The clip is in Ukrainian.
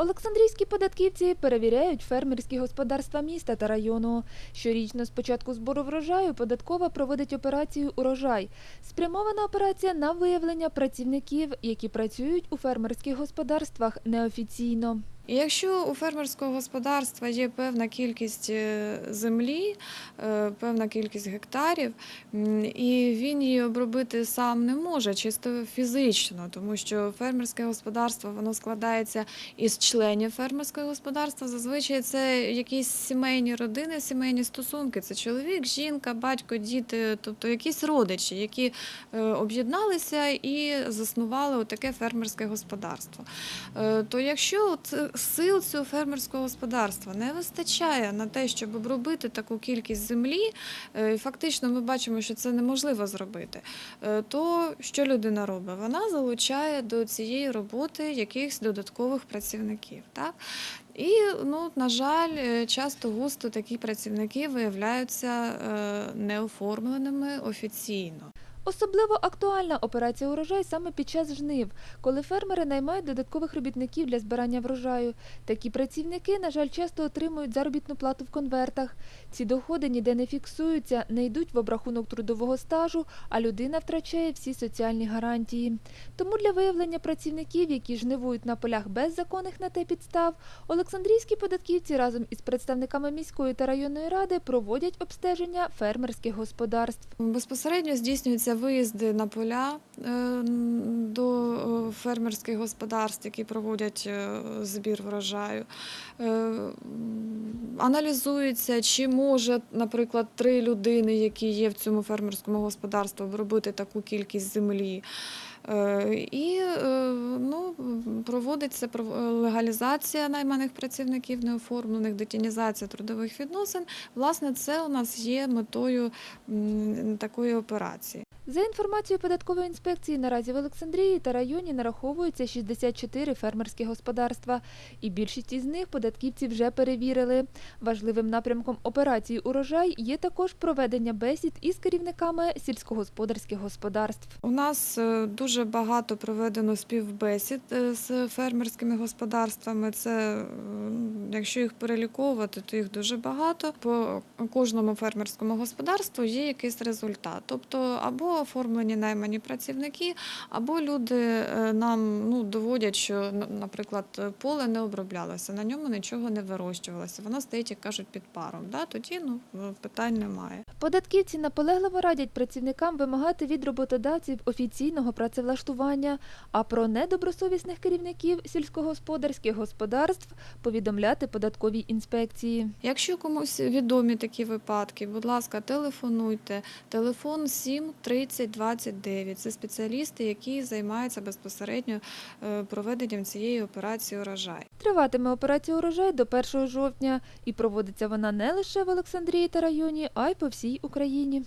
Олександрійські податківці перевіряють фермерські господарства міста та району. Щорічно з початку збору врожаю податкова проводить операцію Урожай. Спрямована операція на виявлення працівників, які працюють у фермерських господарствах неофіційно. Якщо у фермерського господарства є певна кількість е, землі, е, певна кількість гектарів, і він її обробити сам не може, чисто фізично, тому що фермерське господарство воно складається із членів фермерського господарства. Зазвичай це якісь сімейні родини, сімейні стосунки. Це чоловік, жінка, батько, діти, тобто якісь родичі, які е, об'єдналися і заснували таке фермерське господарство. То якщо сил цього фермерського господарства не вистачає на те, щоб обробити таку кількість землі, е, фактично ми бачимо, що це неможливо зробити, е, то що людина робить? Вона залучає до цієї роботи якихось додаткових працівників. Так? І, ну, на жаль, е, часто густо такі працівники виявляються неоформленими офіційно. Особливо актуальна операція урожай саме під час жнив, коли фермери наймають додаткових робітників для збирання врожаю. Такі працівники, на жаль, часто отримують заробітну плату в конвертах. Ці доходи ніде не фіксуються, не йдуть в обрахунок трудового стажу, а людина втрачає всі соціальні гарантії. Тому для виявлення працівників, які жнивують на полях без законних на те підстав, Олександрійські податківці разом із представниками міської та районної ради проводять обстеження фермерських господарств. Безпосередньо здійснюються виїзди на поля е, до е, фермерських господарств, які проводять е, збір врожаю. Аналізується, чи може, наприклад, три людини, які є в цьому фермерському господарстві, обробити таку кількість землі. Е, І е, ну, проводиться пров- легалізація найманих працівників неоформлених, детінізація трудових відносин. Власне, це у нас є метою такої операції. За інформацією податкової інспекції, наразі в Олександрії та районі нараховується 64 фермерські господарства, і більшість із них податківці вже перевірили. Важливим напрямком операції «Урожай» є також проведення бесід із керівниками сільськогосподарських господарств. У нас е, дуже багато проведено співбесід е, з фермерськими господарствами. Це, е, якщо їх переліковувати, то їх дуже багато. По кожному фермерському господарству є якийсь результат. Тобто або оформлені наймані працівники, або люди е, нам ну, доводять, що, наприклад, поле не оброблялося, на ньому нічого не вирощувалося. Воно стоїть, як кажуть, під паром. Да? Тоді ну, питань немає. Податківці наполегливо радять працівникам вимагати від роботодавців офіційного працевлаштування, а про недобросовісних керівників сільськогосподарських господарств повідомляти податковій інспекції. Якщо комусь відомі такі випадки, будь ласка, телефонуйте. Телефон 7 30 29. Це спеціалісти, які займаються безпосередньо е, проведенням цієї операції урожай. Триватиме операція урожай до 1 жовтня і проводиться вона не лише в Олександрії та районі, а й по всій Україні.